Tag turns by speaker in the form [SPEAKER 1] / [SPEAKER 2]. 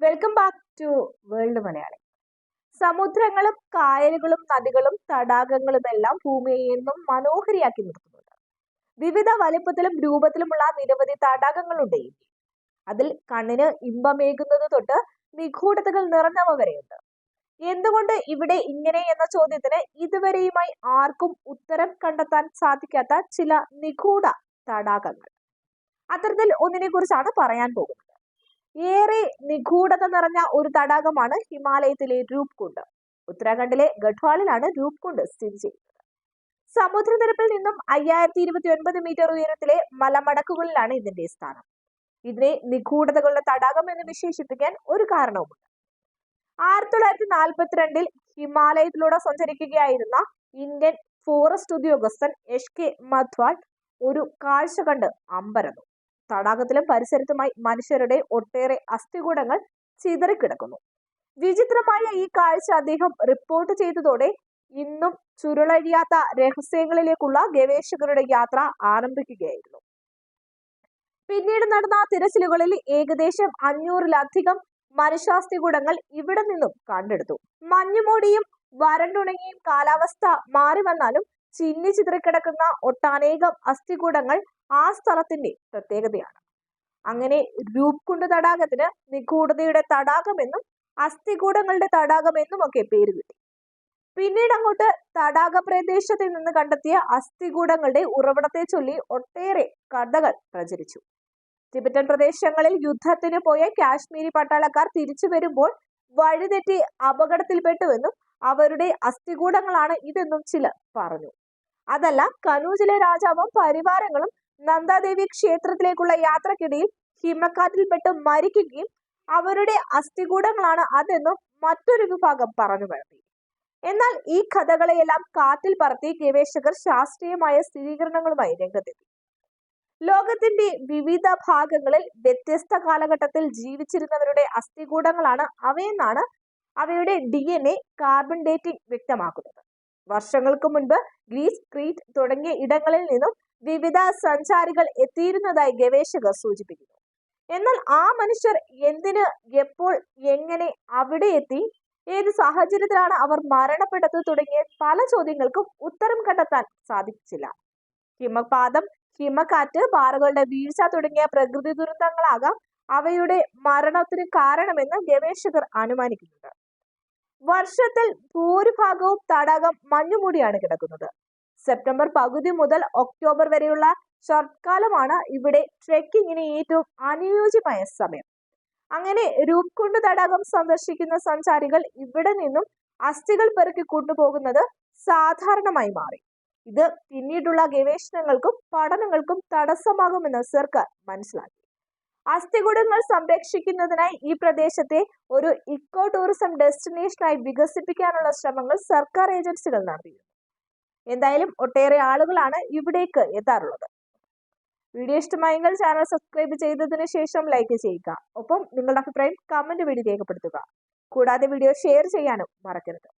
[SPEAKER 1] Welcome back to world Malayali സമുദ്രങ്ങളും കായലുകളും നദികളും തടാകങ്ങളും എല്ലാം ഭൂമിയെ എന്നും മനോഹരിയാക്കി നിർത്തുന്നുണ്ട്. വിവിധ വലിപ്പത്തിലും രൂപത്തിലുമുള്ള നിരവധി തടാകങ്ങളുണ്ട് അതിൽ കണ്ണിന് ഇമ്പമേകുന്നത് തൊട്ട് നിഗൂഢതകൾ നിറഞ്ഞവ വരെയുണ്ട്. എന്തുകൊണ്ട് ഇവിടെ ഇങ്ങനെ എന്ന ചോദ്യത്തിന് ഇതുവരെയുമായി ആർക്കും ഉത്തരം കണ്ടെത്താൻ സാധിക്കാത്ത ചില നിഗൂഢ തടാകങ്ങൾ. അത്തരത്തിൽ ഒന്നിനെ കുറിച്ചാണ് പറയാൻ പോകുന്നത്. ഏറെ നിഗൂഢത നിറഞ്ഞ ഒരു തടാകമാണ് ഹിമാലയത്തിലെ രൂപ്കുണ്ട്. ഉത്തരാഖണ്ഡിലെ ഗഡ്വാളിലാണ് രൂപ്കുണ്ട് സ്ഥിതി ചെയ്യുന്നത്. സമുദ്രനിരപ്പിൽ നിന്നും അയ്യായിരത്തി ഇരുപത്തി ഒൻപത് മീറ്റർ ഉയരത്തിലെ മലമടക്കുകളിലാണ് ഇതിന്റെ സ്ഥാനം. ഇതിനെ നിഗൂഢതകളുടെ തടാകം എന്ന് വിശേഷിപ്പിക്കാൻ ഒരു കാരണവുമുണ്ട്. ആയിരത്തി തൊള്ളായിരത്തി നാൽപ്പത്തിരണ്ടിൽ ഹിമാലയത്തിലൂടെ സഞ്ചരിക്കുകയായിരുന്ന ഇന്ത്യൻ ഫോറസ്റ്റ് ഉദ്യോഗസ്ഥൻ എസ് കെ മധ്വാൾ ഒരു കാഴ്ച കണ്ട് അമ്പരന്നു. തടാകത്തിലും പരിസരത്തുമായി മനുഷ്യരുടെ ഒട്ടേറെ അസ്ഥികൂടങ്ങൾ ചിതറിക്കിടക്കുന്നു. വിചിത്രമായ ഈ കാഴ്ച അദ്ദേഹം റിപ്പോർട്ട് ചെയ്തതോടെ ഇന്നും ചുരുളഴിയാത്ത രഹസ്യങ്ങളിലേക്കുള്ള ഗവേഷകരുടെ യാത്ര ആരംഭിക്കുകയായിരുന്നു. പിന്നീട് നടന്ന തിരച്ചിലുകളിൽ ഏകദേശം അഞ്ഞൂറിലധികം മനുഷ്യാസ്ഥികൂടങ്ങൾ ഇവിടെ നിന്നും കണ്ടെടുത്തു. മഞ്ഞുമൂടിയും വരണ്ടുണങ്ങിയും കാലാവസ്ഥ മാറി വന്നാലും ചിന്നി ചിതറിക്കിടക്കുന്ന ഒട്ടനേകം അസ്ഥികൂടങ്ങൾ ആ സ്ഥലത്തിന്റെ പ്രത്യേകതയാണ്. അങ്ങനെ രൂപ്കുണ്ട് തടാകത്തിന് നിഗൂഢതയുടെ തടാകമെന്നും അസ്ഥികൂടങ്ങളുടെ തടാകമെന്നും ഒക്കെ പേര് കിട്ടി. പിന്നീട് അങ്ങോട്ട് തടാക പ്രദേശത്തിൽ നിന്ന് കണ്ടെത്തിയ അസ്ഥികൂടങ്ങളുടെ ഉറവിടത്തെ ചൊല്ലി ഒട്ടേറെ കഥകൾ പ്രചരിച്ചു. ടിബറ്റൻ പ്രദേശങ്ങളിൽ യുദ്ധത്തിന് പോയ കാശ്മീരി പട്ടാളക്കാർ തിരിച്ചു വരുമ്പോൾ വഴിതെറ്റി അപകടത്തിൽപ്പെട്ടുവെന്നും അവരുടെ അസ്ഥികൂടങ്ങളാണ് ഇതെന്നും ചിലർ പറഞ്ഞു. അതല്ല കനൂജിലെ രാജാവും പരിവാരങ്ങളും നന്ദാദേവി ക്ഷേത്രത്തിലേക്കുള്ള യാത്രക്കിടയിൽ ഹിമക്കാറ്റിൽപ്പെട്ട് മരിക്കുകയും അവരുടെ അസ്ഥികൂടങ്ങളാണ് അതെന്നും മറ്റൊരു വിഭാഗം പറഞ്ഞു പരത്തി. എന്നാൽ ഈ കഥകളെയെല്ലാം കാറ്റിൽ പറത്തി ഗവേഷകർ ശാസ്ത്രീയമായ സ്ഥിരീകരണങ്ങളുമായി രംഗത്തെത്തി. ലോകത്തിന്റെ വിവിധ ഭാഗങ്ങളിൽ വ്യത്യസ്ത കാലഘട്ടത്തിൽ ജീവിച്ചിരുന്നവരുടെ അസ്ഥികൂടങ്ങളാണ് അവയെന്നാണ് അവയുടെ D N A carbon dating വ്യക്തമാക്കുന്നത്. വർഷങ്ങൾക്ക് മുൻപ് ഗ്രീസ് ക്രീറ്റ് തുടങ്ങിയ ഇടങ്ങളിൽ നിന്നും വിവിധ സഞ്ചാരികൾ എത്തിയിരുന്നതായി ഗവേഷകർ സൂചിപ്പിക്കുന്നു. എന്നാൽ ആ മനുഷ്യർ എന്തിന് എപ്പോൾ എങ്ങനെ അവിടെ എത്തി ഏത് സാഹചര്യത്തിലാണ് അവർ മരണപ്പെട്ടത് തുടങ്ങിയ പല ചോദ്യങ്ങൾക്കും ഉത്തരം കണ്ടെത്താൻ സാധിച്ചില്ല. ഹിമപാതം ഹിമക്കാറ്റ് പാറകളുടെ വീഴ്ച തുടങ്ങിയ പ്രകൃതി ദുരന്തങ്ങളാകാം അവയുടെ മരണത്തിന് കാരണമെന്ന് ഗവേഷകർ അനുമാനിക്കുന്നുണ്ട്. വർഷത്തിൽ ഭൂരിഭാഗവും തടാകം മഞ്ഞുമൂടിയാണ് കിടക്കുന്നത്. സെപ്റ്റംബർ പകുതി മുതൽ ഒക്ടോബർ വരെയുള്ള ശരത്കാലമാണ് ഇവിടെ ട്രെക്കിങ്ങിന് ഏറ്റവും അനുയോജ്യമായ സമയം. അങ്ങനെ രൂപ്കുണ്ട് തടാകം സന്ദർശിക്കുന്ന സഞ്ചാരികൾ ഇവിടെ നിന്നും അസ്ഥികൾ പെറുക്കി കൊണ്ടുപോകുന്നത് സാധാരണമായി മാറി. ഇത് പിന്നീടുള്ള ഗവേഷണങ്ങൾക്കും പഠനങ്ങൾക്കും തടസ്സമാകുമെന്ന് സർക്കാർ മനസ്സിലാക്കി. അസ്ഥികുടങ്ങൾ സംരക്ഷിക്കുന്നതിനായി ഈ പ്രദേശത്തെ ഒരു ഇക്കോ ടൂറിസം ഡെസ്റ്റിനേഷനായി വികസിപ്പിക്കാനുള്ള ശ്രമങ്ങൾ സർക്കാർ ഏജൻസികൾ നടത്തിയിരുന്നു. എന്തായാലും ഒട്ടേറെ ആളുകളാണ് ഇവിടേക്ക് എത്താറുള്ളത്. വീഡിയോ ഇഷ്ടമായെങ്കിൽ ചാനൽ സബ്സ്ക്രൈബ് ചെയ്തതിന് ശേഷം ലൈക്ക് ചെയ്യുക. ഒപ്പം നിങ്ങളുടെ അഭിപ്രായം കമന്റ് വഴി രേഖപ്പെടുത്തുക. കൂടാതെ വീഡിയോ ഷെയർ ചെയ്യാനും മറക്കരുത്.